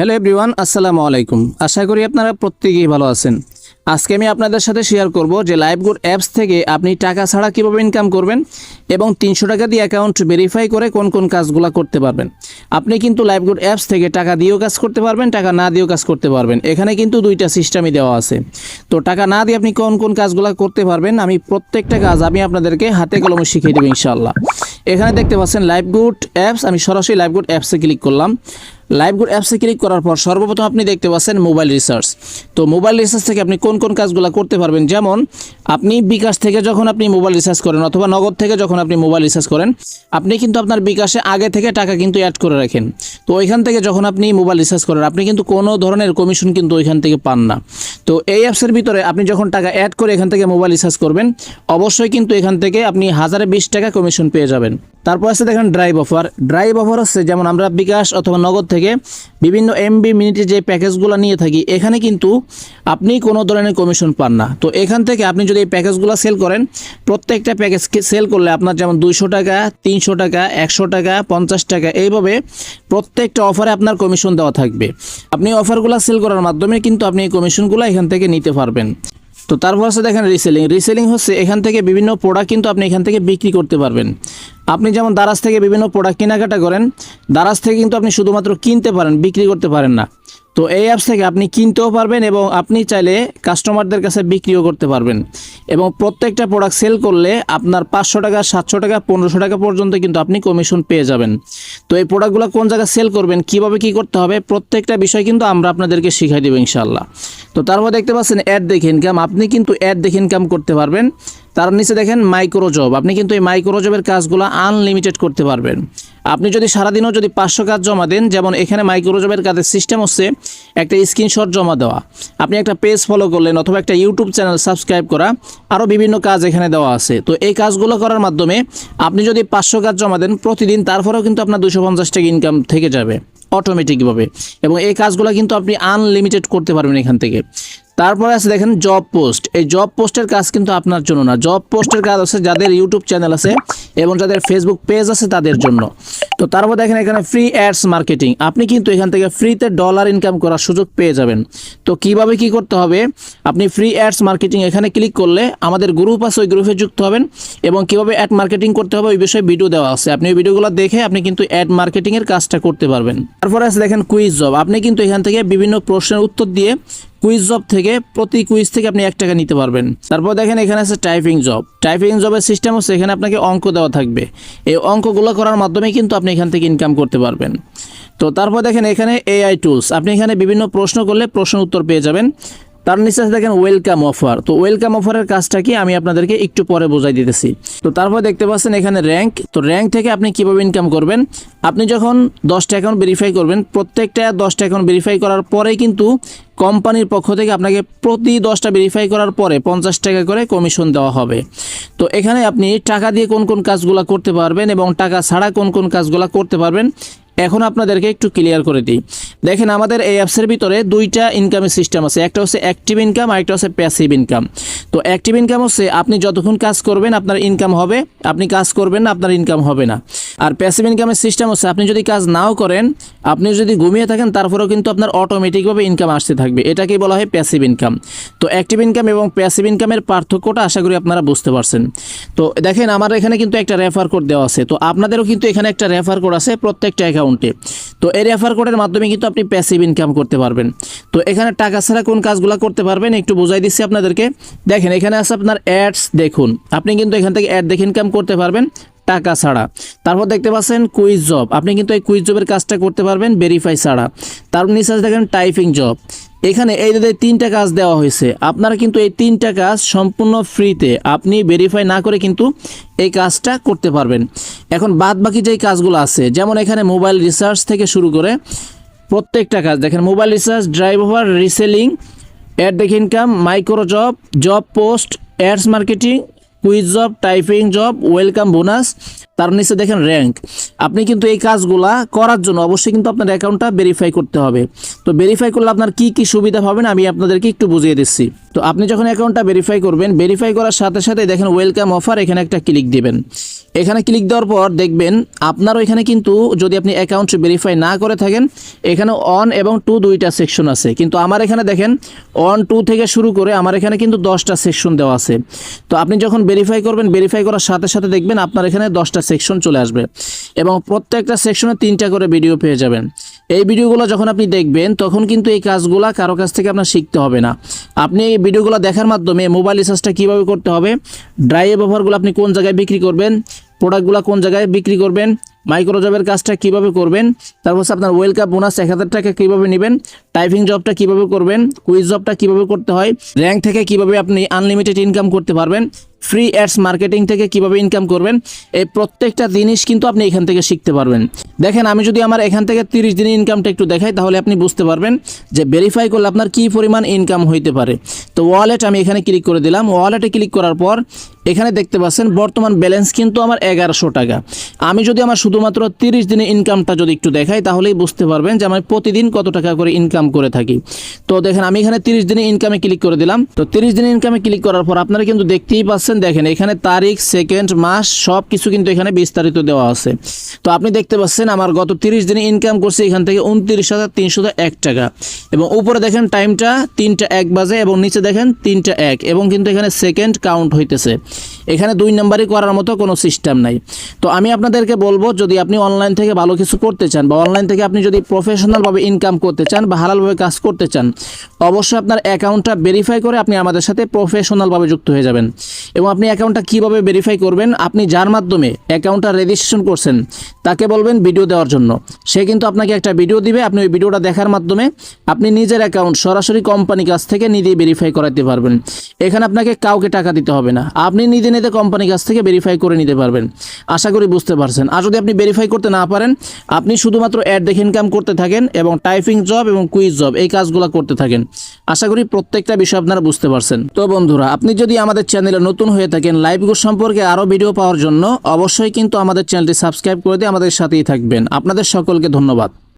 Hello everyone, আসসালামু আলাইকুম। আশা করি আপনারা প্রত্যেকেই ভালো আছেন। আজকে আমি আপনাদের সাথে শেয়ার করব যে লাইভগুড অ্যাপস থেকে আপনি টাকা ছাড়া কীভাবে ইনকাম করবেন এবং তিনশো টাকা দিয়ে অ্যাকাউন্ট ভেরিফাই করে কোন কোন কাজগুলো করতে পারবেন। আপনি কিন্তু লাইভগুড অ্যাপস থেকে টাকা দিয়েও কাজ করতে পারবেন, টাকা না দিয়েও কাজ করতে পারবেন। এখানে কিন্তু দুইটা সিস্টেমই দেওয়া আছে। তো টাকা না দিয়ে আপনি কোন কোন কাজগুলো করতে পারবেন, আমি প্রত্যেকটা কাজ আমি আপনাদেরকে হাতে কলমে শিখিয়ে দেবো ইনশাল্লাহ এখানে দেখতে পাচ্ছেন লাইভগুড অ্যাপস আমি সরাসরি লাইভগুড অ্যাপসে ক্লিক করলাম। লাইভগুড অ্যাপসে ক্লিক করার পর সর্বপ্রথম আপনি দেখতে পাচ্ছেন মোবাইল রিসার্চ তো মোবাইল রিসার্চ থেকে আপনি কোন কোন কাজগুলো করতে পারবেন? যেমন, আপনি বিকাশ থেকে যখন আপনি মোবাইল রিসার্চ করেন অথবা নগদ থেকে যখন আপনি মোবাইল রিসার্চ করেন, আপনি কিন্তু আপনার বিকাশে আগে থেকে টাকা কিন্তু অ্যাড করে রাখেন। তো ওইখান থেকে যখন আপনি মোবাইল রিসার্চ করেন, আপনি কিন্তু কোনো ধরনের কমিশন কিন্তু ওইখান থেকে পান না। তো এই অ্যাপসের ভিতরে আপনি যখন টাকা অ্যাড করে এখান থেকে মোবাইল রিসার্চ করবেন, অবশ্যই কিন্তু এখান থেকে আপনি হাজারে বিশ টাকা কমিশন পেয়ে যাবেন। তারপর আছে দেখেন ড্রাইভ অফার ড্রাইভ অফার হচ্ছে যেমন আমরা বিকাশ অথবা নগদ থেকে বিভিন্ন এমবি মিনিটে যে প্যাকেজগুলো নিয়ে থাকি, এখানে কিন্তু আপনি কোনো ধরনের কমিশন পান না। তো এখান থেকে আপনি যদি এই প্যাকেজগুলো সেল করেন, প্রত্যেকটা প্যাকেজ সেল করলে আপনার যেমন দুইশো টাকা, তিনশো টাকা, একশো টাকা, পঞ্চাশ টাকা, এইভাবে প্রত্যেকটা অফারে আপনার কমিশন দেওয়া থাকবে। আপনি অফারগুলো সেল করার মাধ্যমে কিন্তু আপনি এই কমিশনগুলো এখান থেকে নিতে পারবেন। তো তারপর আছে দেখেন রিসেলিং রিসেলিং হচ্ছে এখান থেকে বিভিন্ন প্রোডাক্ট কিন্তু আপনি এখান থেকে বিক্রি করতে পারবেন। আপনি যেমন দারাজ থেকে বিভিন্ন প্রোডাক্ট কেনাকাটা করেন, দারাজ থেকে কিন্তু আপনি শুধুমাত্র কিনতে পারেন, বিক্রি করতে পারেন না। তো এই অ্যাপস থেকে আপনি কিনতেও পারবেন এবং আপনি চাইলে কাস্টমারদের কাছে বিক্রিও করতে পারবেন। এবং প্রত্যেকটা প্রোডাক্ট সেল করলে আপনার পাঁচশো টাকা, সাতশো টাকা, পনেরোশো টাকা পর্যন্ত কিন্তু আপনি কমিশন পেয়ে যাবেন। তো এই প্রোডাক্টগুলো কোন জায়গায় সেল করবেন, কীভাবে কি করতে হবে, প্রত্যেকটা বিষয় কিন্তু আমরা আপনাদেরকে শিখাই দেবো ইনশাল্লাহ তো তারপর দেখতে পাচ্ছেন অ্যাড দেখে ইনকাম আপনি কিন্তু অ্যাড দেখে ইনকাম করতে পারবেন। তার নিচে দেখেন মাইক্রো জব আপনি কিন্তু এই মাইক্রো জবের কাজগুলো আনলিমিটেড করতে পারবেন। আপনি যদি সারাদিনও যদি পাঁচশো কাজ জমা দেন, যেমন এখানে মাইক্রোজবের কাজের সিস্টেম হচ্ছে একটা স্ক্রিনশট জমা দেওয়া। আপনি একটা পেজ ফলো করলেন অথবা একটা ইউটিউব চ্যানেল সাবস্ক্রাইব করা আরও বিভিন্ন কাজ এখানে দেওয়া আছে। তো এই কাজগুলো করার মাধ্যমে আপনি যদি পাঁচশো কাজ জমা দেন প্রতিদিন, তারপরেও কিন্তু আপনার দুশো পঞ্চাশ টাকা ইনকাম থেকে যাবে অটোমেটিকভাবে এবং এই কাজগুলো কিন্তু আপনি আনলিমিটেড করতে পারবেন এখান থেকে। তারপরে আছে দেখেন জব পোস্ট এই জব পোস্টের কাজ কিন্তু আপনার জন্য না। জব পোস্টের কাজ আছে যাদের ইউটিউব চ্যানেল আছে এবং যাদের ফেসবুক পেজ আছে তাদের জন্য। তো তারপর দেখেন এখানে ফ্রি অ্যাডস মার্কেটিং আপনি কিন্তু এখান থেকে ফ্রিতে ডলার ইনকাম করার সুযোগ পেয়ে যাবেন। তো কীভাবে কি করতে হবে? আপনি ফ্রি অ্যাডস মার্কেটিং এখানে ক্লিক করলে আমাদের গ্রুপ আছে, ওই গ্রুপে যুক্ত হবেন এবং কীভাবে অ্যাড মার্কেটিং করতে হবে ওই বিষয়ে ভিডিও দেওয়া আছে। আপনি ওই ভিডিওগুলো দেখে আপনি কিন্তু অ্যাড মার্কেটিংয়ের কাজটা করতে পারবেন। তারপরে আছে দেখেন কুইজ জব আপনি কিন্তু এখান থেকে বিভিন্ন প্রশ্নের উত্তর দিয়ে কুইজ জব থেকে প্রতি কুইজ থেকে আপনি এক টাকা নিতে পারবেন। তারপর দেখেন এখানে আছে টাইপিং জব টাইপিং জবের সিস্টেম হচ্ছে এখানে আপনাকে অঙ্ক দেওয়া থাকবে। এই অঙ্কগুলো করার মাধ্যমে কিন্তু আপনি এখান থেকে ইনকাম করতে পারবেন। তো তারপর দেখেন এখানে এআই টুলস আপনি এখানে বিভিন্ন প্রশ্ন করলে প্রশ্ন উত্তর পেয়ে যাবেন। তার নিচে আছে দেখেন ওয়েলকাম অফার তো ওয়েলকাম অফারের কাজটা কি? আমি আপনাদেরকে একটু পরে বোঝাই দিতেছি। তো তারপর দেখতে পাচ্ছেন এখানে র্যাঙ্ক তো র্যাঙ্ক থেকে আপনি কীভাবে ইনকাম করবেন? আপনি যখন দশটা অ্যাকাউন্ট ভেরিফাই করবেন, প্রত্যেকটা দশটা অ্যাকাউন্ট ভেরিফাই করার পরেই কিন্তু কোম্পানির পক্ষ থেকে আপনাকে প্রতি দশটা ভেরিফাই করার পরে পঞ্চাশ টাকা করে কমিশন দেওয়া হবে। তো এখানে আপনি টাকা দিয়ে কোন কোন কাজগুলো করতে পারবেন এবং টাকা ছাড়া কোন কোন কাজগুলো করতে পারবেন এখন আপনাদেরকে একটু ক্লিয়ার করে দিই। দেখেন আমাদের এই অ্যাপসের ভিতরে দুইটা ইনকামের সিস্টেম আছে। একটা হচ্ছে অ্যাক্টিভ ইনকাম আর একটা হচ্ছে প্যাসিভ ইনকাম তো অ্যাক্টিভ ইনকাম হচ্ছে আপনি যতক্ষণ কাজ করবেন আপনার ইনকাম হবে, আপনি কাজ করবেন না আপনার ইনকাম হবে না। আর প্যাসিভ ইনকামের সিস্টেম হচ্ছে আপনি যদি কাজ নাও করেন, আপনি যদি ঘুমিয়ে থাকেন তারপরেও কিন্তু আপনার অটোমেটিকভাবে ইনকাম আসতে থাকবে। এটাকেই বলা হয় প্যাসিভ ইনকাম তো অ্যাক্টিভ ইনকাম এবং প্যাসিভ ইনকামের পার্থক্যটা আশা করি আপনারা বুঝতে পারছেন। তো দেখেন আমার এখানে কিন্তু একটা রেফার কোড দেওয়া আছে। তো আপনাদেরও কিন্তু এখানে একটা রেফার কোড আছে প্রত্যেকটা অ্যাকাউন্টে তো এই রেফার কোডের মাধ্যমে কিন্তু আপনি প্যাসিভ ইনকাম করতে পারবেন। তো এখানে টাকা ছাড়া কোন কাজগুলো করতে পারবেন, একটু বোঝাই দিচ্ছি আপনাদেরকে। দেখেন, এখানে আছে আপনার অ্যাডস দেখুন। আপনি কিন্তু এখান থেকে অ্যাড দেখে ইনকাম করতে পারবেন, টাকা ছাড়া। তারপর দেখতে পাচ্ছেন কুইজ জব আপনি কিন্তু এই কুইজ জবের কাজটা করতে পারবেন ভেরিফাই ছাড়া। তার নিচে দেখেন টাইপিং জব এখানে এই যে তিনটা কাজ দেওয়া হয়েছে, আপনারা কিন্তু এই তিনটা কাজ সম্পূর্ণ ফ্রিতে, আপনি ভেরিফাই না করে কিন্তু এই কাজটা করতে পারবেন। এখন বাদ বাকি যেই কাজগুলো আছে, যেমন এখানে মোবাইল রিসার্চ থেকে শুরু করে প্রত্যেকটা কাজ, দেখেন mobile research drive over reselling ad দেখ income micro job job post ads marketing quiz job typing job welcome bonus তার নিচে দেখেন র্যাঙ্ক আপনি কিন্তু এই কাজগুলা করার জন্য অবশ্যই কিন্তু আপনার অ্যাকাউন্টটা ভেরিফাই করতে হবে। তো ভেরিফাই করলে আপনার কি কি সুবিধা পাবেন আমি আপনাদেরকে একটু বুঝিয়ে দিচ্ছি। তো আপনি যখন অ্যাকাউন্টটা ভেরিফাই করবেন ভেরিফাই করার সাথে সাথে দেখেন ওয়েলকাম অফার এখানে একটা ক্লিক দিবেন। এখানে ক্লিক দেওয়ার পর দেখবেন আপনার ওইখানে কিন্তু যদি আপনি অ্যাকাউন্ট ভেরিফাই না করে থাকেন, এখানে অন এবং টু দুইটা সেকশন আছে। কিন্তু আমার এখানে দেখেন অন টু থেকে শুরু করে আমার এখানে কিন্তু দশটা সেকশন দেওয়া আছে। তো আপনি যখন ভেরিফাই করবেন ভেরিফাই করার সাথে সাথে দেখবেন আপনার এখানে দশটা সেকশন চলে আসবে এবং প্রত্যেকটা সেকশনে তিনটা করে ভিডিও পেয়ে যাবেন। এই ভিডিওগুলো যখন আপনি দেখবেন, তখন কিন্তু এই কাজগুলো কারও কাছ থেকে আপনার শিখতে হবে না। আপনি এই ভিডিওগুলো দেখার মাধ্যমে মোবাইল রিচার্জটা কীভাবে করতে হবে ড্রাই ব্যবহারগুলো আপনি কোন জায়গায় বিক্রি করবেন প্রোডাক্টগুলো কোন জায়গায় বিক্রি করবেন মাইক্রোজবের কাজটা কীভাবে করবেন, তারপর আপনার ওয়েলকাপ বোনাস এক হাজার টাকা কীভাবে নেবেন টাইপিং জবটা কীভাবে করবেন কুইজ জবটা কীভাবে করতে হয় র্যাঙ্ক থেকে কীভাবে আপনি আনলিমিটেড ইনকাম করতে পারবেন ফ্রি অ্যাডস মার্কেটিং থেকে কীভাবে ইনকাম করবেন, এই প্রত্যেকটা জিনিস কিন্তু আপনি এখান থেকে শিখতে পারবেন। দেখেন, আমি যদি আমার এখান থেকে তিরিশ দিনের ইনকামটা একটু দেখাই, তাহলে আপনি বুঝতে পারবেন যে ভেরিফাই করলে আপনার কী পরিমাণ ইনকাম হইতে পারে। তো ওয়ালেট আমি এখানে ক্লিক করে দিলাম। ওয়ালেটে ক্লিক করার পর, এখানে দেখতে পাচ্ছেন, বর্তমান ব্যালেন্স কিন্তু আমার এগারোশো টাকা। আমি যদি আমার শুধুমাত্র তিরিশ দিনের ইনকামটা যদি একটু দেখাই, তাহলেই বুঝতে পারবেন যে আমি প্রতিদিন কত টাকা করে ইনকাম করে থাকি। তো দেখেন, আমি এখানে তিরিশ দিনের ইনকামে ক্লিক করে দিলাম। তো তিরিশ দিনের ইনকামে ক্লিক করার পর আপনারা কিন্তু দেখতেই পাচ্ছেন দেখেন, এখানে তারিখ, সেকেন্ড, মাস সব কিছু কিন্তু এখানে বিস্তারিত দেওয়া আছে। তো আপনি দেখতে পাচ্ছেন, আমার গত তিরিশ দিনে ইনকাম করছে এখান থেকে উনত্রিশ হাজার তিনশো এক টাকা। এবং উপরে দেখেন টাইমটা তিনটা এক বাজে এবং নিচে দেখেন, তিনটা এক। এবং কিন্তু এখানে সেকেন্ড কাউন্ট হইতেছে। এখানে দুই নাম্বারই করার মতো কোনো সিস্টেম নাই। তো আমি আপনাদেরকে বলব, যদি আপনি অনলাইন থেকে ভালো কিছু করতে চান বা অনলাইন থেকে আপনি যদি প্রফেশনালভাবে ইনকাম করতে চান বা হালালভাবে কাজ করতে চান, অবশ্যই আপনার অ্যাকাউন্টটা ভেরিফাই করে আপনি আমাদের সাথে প্রফেশনালভাবে যুক্ত হয়ে যাবেন। এবং আপনি অ্যাকাউন্টটা কীভাবে ভেরিফাই করবেন? আপনি যার মাধ্যমে অ্যাকাউন্টটা রেজিস্ট্রেশন করছেন, তাকে বলবেন ভিডিও দেওয়ার জন্য। সে কিন্তু আপনাকে একটা ভিডিও দিবে, আপনি ওই ভিডিওটা দেখার মাধ্যমে আপনি নিজের অ্যাকাউন্ট সরাসরি কোম্পানি কাছ থেকে নিজেই ভেরিফাই করাতে পারবেন। এখানে আপনাকে কাউকে টাকা দিতে হবে না। আপনি নিজে নিজে কোম্পানি কাছ থেকে ভেরিফাই করে নিতে পারবেন। আশা করি বুঝতে পারছেন। আর যদি আপনি ভেরিফাই করতে না পারেন, আপনি শুধুমাত্র অ্যাড দেখে ইনকাম করতে থাকেন এবং টাইপিং জব এবং কুইজ জব এই কাজগুলো করতে থাকেন। আশা করি প্রত্যেকটা বিষয় আপনারা বুঝতে পারছেন। তো বন্ধুরা, আপনি যদি আমাদের চ্যানেলে নতুন হয়ে থাকেন লাইভ গুড সম্পর্কে আরও ভিডিও পাওয়ার জন্য অবশ্যই কিন্তু আমাদের চ্যানেলটি সাবস্ক্রাইব করে দিয়ে আমাদের সাথেই থাকবেন। আপনাদের সকলকে ধন্যবাদ।